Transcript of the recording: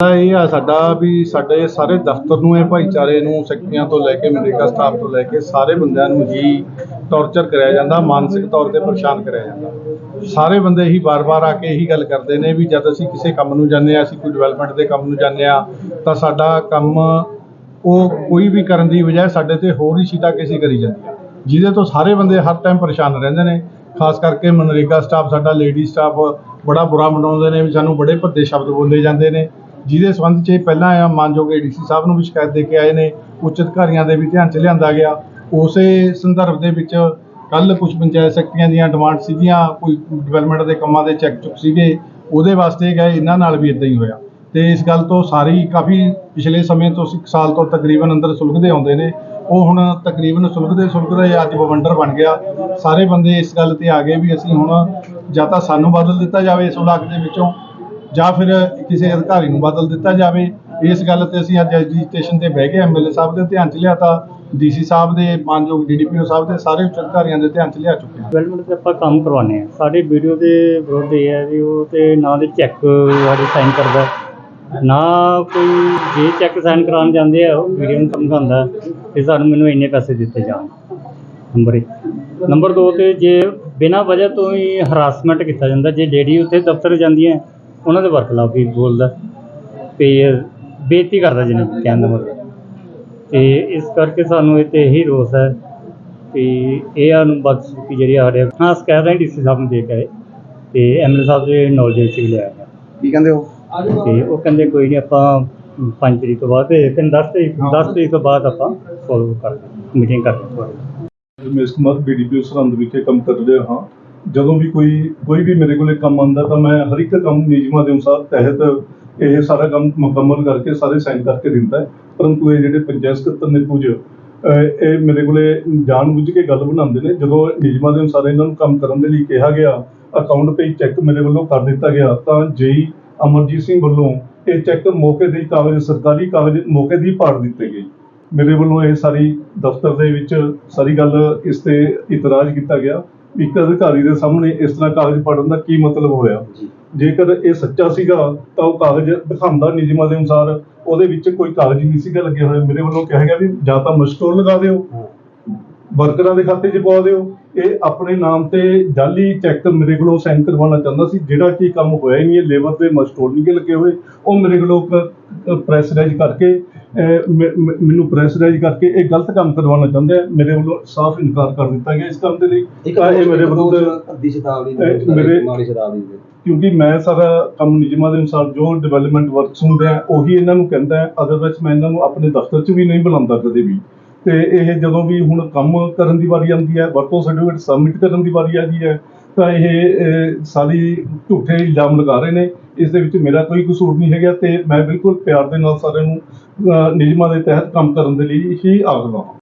ਇਹ ਆ ਸਾਡਾ ਵੀ ਸਾਡੇ ਸਾਰੇ ਦਫ਼ਤਰ ਨੂੰ, ਇਹ ਭਾਈਚਾਰੇ ਨੂੰ ਸੈਕਟਰੀਆਂ ਤੋਂ ਲੈ ਕੇ ਮਨਰੇਗਾ ਸਟਾਫ ਤੋਂ ਲੈ ਕੇ ਸਾਰੇ ਬੰਦਿਆਂ ਨੂੰ ਹੀ ਟੌਰਚਰ ਕਰਿਆ ਜਾਂਦਾ, ਮਾਨਸਿਕ ਤੌਰ ਤੇ ਪਰੇਸ਼ਾਨ ਕਰਿਆ ਜਾਂਦਾ। ਸਾਰੇ ਬੰਦੇ ਹੀ ਵਾਰ-ਵਾਰ ਆ ਕੇ ਇਹੀ ਗੱਲ ਕਰਦੇ ਨੇ ਵੀ ਜਦ ਅਸੀਂ ਕਿਸੇ ਕੰਮ ਨੂੰ ਜਾਂਦੇ ਆ ਅਸੀਂ ਕੋਈ ਡਿਵੈਲਪਮੈਂਟ ਦੇ ਕੰਮ ਨੂੰ ਜਾਂਦੇ ਆ ਤਾਂ ਸਾਡਾ ਕੰਮ ਉਹ ਕੋਈ ਵੀ ਕਰਨ ਦੀ ਬਜਾਏ ਸਾਡੇ ਤੇ ਹੋਰ ਹੀ ਸ਼ੀਟਾਕੇਸੀ ਕਰੀ ਜਾਂਦੀ ਹੈ ਜਿਹਦੇ ਤੋਂ ਸਾਰੇ ਬੰਦੇ ਹਰ ਟਾਈਮ ਪਰੇਸ਼ਾਨ ਰਹਿੰਦੇ ਨੇ। ਖਾਸ ਕਰਕੇ ਮਨਰੇਗਾ ਸਟਾਫ, ਸਾਡਾ ਲੇਡੀ ਸਟਾਫ ਬੜਾ ਬੁਰਾ ਮਨਾਉਂਦੇ ਨੇ ਵੀ ਸਾਨੂੰ ਬੜੇ ਭੱਦੇ ਸ਼ਬਦ ਬੋਲੇ ਜਾਂਦੇ ਨੇ। ਜਿਹਦੇ ਸੰਬੰਧ 'ਚ ਇਹ ਪਹਿਲਾਂ ਆ ਮਾਨਯੋਗ ਏਡੀਸੀ ਸਾਹਿਬ ਨੂੰ ਵੀ ਸ਼ਿਕਾਇਤ ਦੇ ਕੇ ਆਏ ਨੇ, ਉੱਚ ਅਧਿਕਾਰੀਆਂ ਦੇ ਵੀ ਧਿਆਨ 'ਚ ਲਿਆਂਦਾ ਗਿਆ। ਉਸੇ ਸੰਦਰਭ ਦੇ ਵਿੱਚ ਕੱਲ ਕੁਝ ਪੰਚਾਇਤ ਸੈਕਟਰੀਆਂ ਦੀਆਂ ਡਿਮਾਂਡ ਸੀਗੀਆਂ, ਕੋਈ ਡਿਵੈਲਪਮੈਂਟ ਦੇ ਕੰਮਾਂ ਦੇ ਚੈੱਕ ਚੁੱਕ ਸੀਗੇ, ਉਹਦੇ ਵਾਸਤੇ ਗਏ, ਇਹਨਾਂ ਨਾਲ ਵੀ ਇਦਾਂ ਹੀ ਹੋਇਆ। ਤੇ ਇਸ ਗੱਲ ਤੋਂ ਸਾਰੀ ਕਾਫੀ ਪਿਛਲੇ ਸਮੇਂ ਤੋਂ ਇੱਕ ਸਾਲ ਤੋਂ ਤਕਰੀਬਨ ਅੰਦਰ ਸੁਲਝਦੇ ਆਉਂਦੇ ਨੇ। ਉਹ ਹੁਣ ਤਕਰੀਬਨ ਸੁਲਝਦੇ ਸੁਲਝਦੇ ਅੱਜ ਬਵੰਡਰ ਬਣ ਗਿਆ। ਸਾਰੇ ਬੰਦੇ ਇਸ ਗੱਲ ਤੇ ਆ ਗਏ ਵੀ ਅਸੀਂ ਹੁਣ ਜਾਂ ਤਾਂ ਸਾਨੂੰ ਬਦਲ ਦਿੱਤਾ ਜਾਵੇ ਇਸ ਇਲਾਕੇ ਦੇ ਵਿੱਚੋਂ ਜਾਂ ਫਿਰ ਕਿਸੇ ਅਧਿਕਾਰੀ ਨੂੰ ਬਦਲ ਦਿੱਤਾ ਜਾਵੇ। ਇਸ ਗੱਲ ਤੇ ਅਸੀਂ ਅੱਜ ਐਸਡੀ ਤੇ ਬਹਿ ਕੇ ਐਮਐਲਏ ਸਾਹਿਬ ਦੇ ਧਿਆਨ 'ਚ ਲਿਆਤਾ ਡੀਸੀ ਸਾਹਿਬ ਦੇ, ਮਾਨਯੋਗ ਡੀਡੀਪੀਓ ਸਾਹਿਬ ਦੇ ਸਾਰੇ ਉੱਚ ਅਧਿਕਾਰੀਆਂ ਦੇ ਧਿਆਨ 'ਚ ਲਿਆ ਚੁੱਕੇ ਹਾਂ। ਡਿਵੈਲਪਮੈਂਟ ਤੇ ਆਪਾਂ ਕੰਮ ਕਰਵਾਉਂਦੇ ਆ ਸਾਡੇ ਵੀਡੀਓ ਦੇ ਵਿਰੁੱਧ ਇਹ ਹੈ ਵੀ ਉਹ ਤੇ ਨਾ ਦੇ ਚੈੱਕ ਸਾਡੇ ਸਾਈਨ ਕਰਦਾ ਨਾ ਕੋਈ, ਜੇ ਚੈੱਕ ਸਾਈਨ ਕਰਾਉਣ ਜਾਂਦੇ ਆ, ਉਹ ਵੀਡੀਓ ਨੂੰ ਸਮਝਾਉਂਦਾ ਕਿ ਸਾਨੂੰ ਮੈਨੂੰ ਇੰਨੇ ਪੈਸੇ ਦਿੱਤੇ ਜਾਣ। ਨੰਬਰ 1 ਨੰਬਰ 2 ਤੇ ਜੇ ਬਿਨਾਂ ਵਜ੍ਹਾ ਤੋਂ ਹੀ ਹਰਾਸਮੈਂਟ ਕੀਤਾ ਜਾਂਦਾ, ਜੇ ਲੇਡੀ ਉੱਥੇ ਦਫ਼ਤਰ ਜਾਂਦੀਆਂ ਉਹਨਾਂ ਦੇ ਵਰਕ ਖਿਲਾਫ ਵੀ ਬੋਲਦਾ। ਤੇ ਬੇਇੱਜ਼ਤੀ ਕਰਦਾ ਜਿਹਨੇ ਕਹਿਣ ਦਾ ਮਤਲਬ। ਤੇ ਇਸ ਕਰਕੇ ਸਾਨੂੰ ਇਹ ਤੇ ਇਹੀ ਰੋਸ ਹੈ ਤੇ ਇਹ ਸਾਨੂੰ ਬਦਸਲੂਕੀ ਜਿਹੜੀ ਰਹੀ ਹੈ ਹਾਂ ਕਹਿ ਰਹੇ ਡੀਸੀ ਸਾਹਿਬ ਨੂੰ ਦੇ ਕੇ ਆਏ। ਤੇ ਐਮਐਲਏ ਸਾਹਿਬ ਦੇ ਨੌਲੇਜ ਵਿੱਚ ਵੀ ਲਿਆ ਗਿਆ। ਕੀ ਕਹਿੰਦੇ ਹੋ ਤੇ ਉਹ ਕਹਿੰਦੇ ਕੋਈ ਨਹੀਂ ਆਪਾਂ 5 ਤਰੀਕ ਤੋਂ ਬਾਅਦ ਤੇ ਤਿੰਨ 10 ਤਰੀਕ 10 ਤਰੀਕ ਤੋਂ ਬਾਅਦ ਆਪਾਂ ਫੋਲੋ ਕਰਦੇ ਮੀਟਿੰਗ ਕਰਦੇ ਹਾਂ ਰਮੇਸ਼ ਕੁਮਾਰ ਬੀਡੀਪੀਓ ਸਰਹੰਦ ਵਿਖੇ ਕੰਮ ਕਰ ਰਿਹਾ ਹਾਂ। ਜਦੋਂ ਵੀ ਕੋਈ ਕੋਈ ਵੀ ਮੇਰੇ ਕੋਲੇ ਕੰਮ ਆਉਂਦਾ ਤਾਂ ਮੈਂ ਹਰ ਇੱਕ ਕੰਮ ਨਿਯਮਾਂ ਦੇ ਅਨੁਸਾਰ ਤਹਿਤ ਇਹ ਸਾਰਾ ਕੰਮ ਮੁਕੰਮਲ ਕਰਕੇ ਸਾਰੇ ਸਾਈਨ ਕਰਕੇ ਦਿੰਦਾ ਪਰੰਤੂ ਇਹ ਜਿਹੜੇ ਪੰਚਾਇਤ ਸਕੱਤਰ ਨੇ ਕੁਝ ਇਹ ਮੇਰੇ ਕੋਲੇ ਜਾਣਬੁੱਝ ਕੇ ਗੱਲ ਬਣਾਉਂਦੇ ਨੇ। ਜਦੋਂ ਨਿਯਮਾਂ ਦੇ ਅਨੁਸਾਰ ਇਹਨਾਂ ਨੂੰ ਕੰਮ ਕਰਨ ਦੇ ਲਈ ਕਿਹਾ ਗਿਆ ਅਕਾਊਂਟ ਪੇ ਚੈੱਕ ਮੇਰੇ ਵੱਲੋਂ ਕਰ ਦਿੱਤਾ ਗਿਆ, ਤਾਂ ਜੇਈ ਅਮਰਜੀਤ ਸਿੰਘ ਵੱਲੋਂ ਇਹ ਚੈੱਕ ਮੌਕੇ ਦੇ ਹੀ ਕਾਗਜ਼, ਸਰਕਾਰੀ ਕਾਗਜ਼ ਮੌਕੇ ਦੀ ਪਾੜ ਦਿੱਤੇ ਗਏ। ਮੇਰੇ ਵੱਲੋਂ ਇਹ ਸਾਰੀ ਦਫ਼ਤਰ ਦੇ ਵਿੱਚ ਸਾਰੀ ਗੱਲ ਇਸ ਤੇ ਇਤਰਾਜ਼ ਕੀਤਾ ਗਿਆ। ਇੱਕ ਅਧਿਕਾਰੀ ਦੇ ਸਾਹਮਣੇ ਇਸ ਤਰ੍ਹਾਂ ਕਾਗਜ਼ ਪੜਨ ਦਾ ਕੀ ਮਤਲਬ ਹੋਇਆ? ਜੇਕਰ ਇਹ ਸੱਚਾ ਸੀਗਾ ਤਾਂ ਉਹ ਕਾਗਜ਼ ਦਿਖਾਉਂਦਾ ਨਿਯਮਾਂ ਦੇ ਅਨੁਸਾਰ ਉਹਦੇ ਵਿੱਚ ਕੋਈ ਕਾਗਜ਼ ਨਹੀਂ ਸੀਗਾ ਲੱਗੇ ਹੋਏ? ਮੇਰੇ ਵੱਲੋਂ ਕਿਹਾ ਗਿਆ ਵੀ ਜਾਂ ਤਾਂ ਮਸਟੋਰ ਲਗਾ ਦਿਓ ਵਰਕਰਾਂ ਦੇ ਖਾਤੇ 'ਚ ਪਵਾ ਦਿਓ। ਇਹ ਆਪਣੇ ਨਾਮ ਤੇ ਜਾਲੀ ਚੈੱਕ ਮੇਰੇ ਕੋਲੋਂ ਸਾਈਨ ਕਰਵਾਉਣਾ ਚਾਹੁੰਦਾ ਸੀ। ਜਿਹੜਾ ਕਿ ਕੰਮ ਹੋਇਆ ਹੀ ਨਹੀਂ ਇਹ ਲੇਬਰ ਦੇ ਮਸਟੋਰ ਨਹੀਂ ਲੱਗੇ ਹੋਏ। ਉਹ ਮੇਰੇ ਕੋਲੋਂ ਪ੍ਰੈਸਰਾਈਜ਼ ਕਰਕੇ ਮੈਨੂੰ ਪ੍ਰੈਸਰਾਈਜ਼ ਕਰਕੇ ਇਹ ਗਲਤ ਕੰਮ ਕਰਵਾਉਣਾ ਚਾਹੁੰਦੇ ਆ। ਮੇਰੇ ਵੱਲੋਂ ਸਾਫ਼ ਇਨਕਾਰ ਕਰ ਦਿੱਤਾ ਗਿਆ ਇਸ ਕੰਮ ਦੇ ਲਈ। ਇਹ ਮੇਰੇ ਵਿਰੁੱਧ ਅੱਧੀ ਸ਼ਤਾਬਦੀ ਮੇਰੇ- ਮਾੜੀ ਸ਼ਤਾਬਦੀ ਦੇ। ਕਿਉਂਕਿ ਮੈਂ ਸਾਰਾ ਕੰਮ ਨਿਯਮਾਂ ਦੇ ਅਨੁਸਾਰ ਜੋ ਡਿਵੈਲਪਮੈਂਟ ਵਰਕਸ ਹੁੰਦੇ ਉਹੀ ਇਹਨਾਂ ਨੂੰ ਕਹਿੰਦਾ ਹੈ। ਅਦਰਵਾਈਜ਼ ਮੈਂ ਇਹਨਾਂ ਨੂੰ ਆਪਣੇ ਦਫ਼ਤਰ 'ਚ ਵੀ ਨਹੀਂ ਬੁਲਾਉਂਦਾ ਕਦੇ ਵੀ। ਤੇ ਇਹ ਜਦੋਂ ਵੀ ਹੁਣ ਕੰਮ ਕਰਨ ਦੀ ਵਾਰੀ ਆਉਂਦੀ ਹੈ, ਵਰਤੋਂ ਸਰਟੀਫਿਕੇਟ ਸਬਮਿਟ ਕਰਨ ਦੀ ਵਾਰੀ ਆਉਂਦੀ ਹੈ, ਤਾਂ ਇਹ ਸਾਰੀ ਝੂਠੇ ਇਲਜ਼ਾਮ ਲਗਾ ਰਹੇ ਨੇ। ਇਸ ਦੇ ਵਿੱਚ ਮੇਰਾ ਕੋਈ ਕਸੂਰ ਨਹੀਂ ਹੈਗਾ ਤੇ ਮੈਂ ਬਿਲਕੁਲ ਪਿਆਰ ਦੇ ਨਾਲ ਸਾਰਿਆਂ ਨੂੰ ਨਿਯਮਾਂ ਦੇ ਤਹਿਤ ਕੰਮ ਕਰਨ ਦੇ ਲਈ ਹੀ ਆਖਦਾ ਹਾਂ।